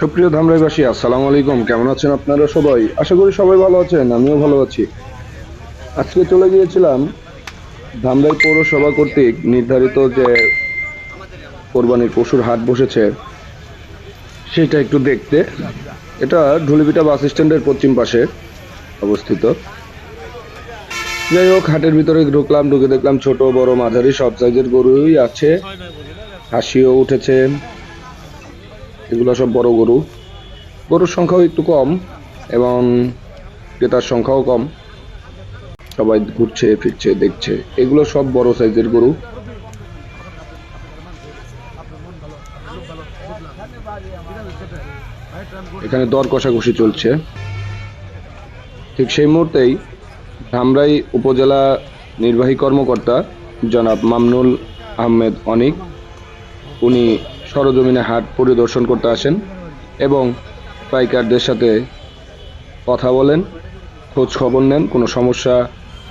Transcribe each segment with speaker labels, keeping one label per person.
Speaker 1: সুপ্রিয় ধামরাইবাসী, আসসালামু আলাইকুম। কেমন আছেন আপনারা সবাই? আশা করি সবাই ভালো আছেন, আমিও ভালো আছি। আজকে চলে গিয়েছিলাম ধামরাই পৌরসভা কর্তৃক নির্ধারিত যে কোরবানির পশুর হাট বসেছে, সেটা একটু দেখতে। এটা ঢুলিপিটা বাস স্ট্যান্ডের পশ্চিম পাশে অবস্থিত। যাই হোক, হাটের ভিতরে ঢুকলাম, ঢুকে দেখলাম ছোট, বড়, মাঝারি, সব সাইজের গরুই আছে। হাসিও উঠেছে। এগুলো সব বড় গরু। গরুর সংখ্যাও একটু কম এবং ক্রেতার সংখ্যাও কম। সবাই ঘুরছে, ফিরছে, দেখছে। এগুলো সব বড় সাইজের গরু। এখানে দর কষাকষি চলছে। ঠিক সেই মুহূর্তেই ধামরাই উপজেলা নির্বাহী কর্মকর্তা জনাব মামনুল আহমেদ অনিক, উনি সরজমিনে হাট পরিদর্শন করতে আসেন এবং পাইকারদের সাথে কথা বলেন, খোঁজ খবর নেন, কোনো সমস্যা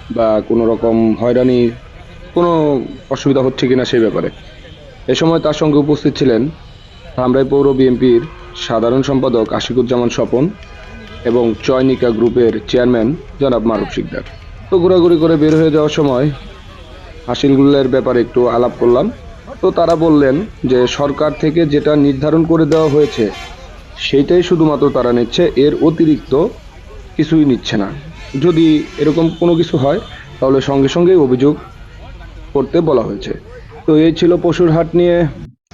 Speaker 1: বা কোনো রকম হয়রানি, কোনো অসুবিধা হচ্ছে কিনা সেই ব্যাপারে। এ সময় তার সঙ্গে উপস্থিত ছিলেন ধামরাই পৌর বিএনপির সাধারণ সম্পাদক আশিকুজ্জামান স্বপন এবং চয়নিকা গ্রুপের চেয়ারম্যান জনাব মারুফ শিকদার। তো ঘোরাঘুরি করে বের হয়ে যাওয়ার সময় হাসিলগুলের ব্যাপারে একটু আলাপ করলাম। তো তারা বললেন যে সরকার থেকে যেটা নির্ধারণ করে দেওয়া হয়েছে, সেইটাই শুধুমাত্র তারা নিচ্ছে, এর অতিরিক্ত কিছুই নিচ্ছে না। যদি এরকম কোনো কিছু হয়, তাহলে সঙ্গে সঙ্গেই অভিযোগ করতে বলা হয়েছে। তো এই ছিল পশুর হাট নিয়ে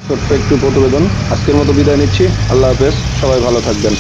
Speaker 1: ছোট্ট একটু প্রতিবেদন। আজকের মতো বিদায় নিচ্ছি। আল্লাহ হাফেজ। সবাই ভালো থাকবেন।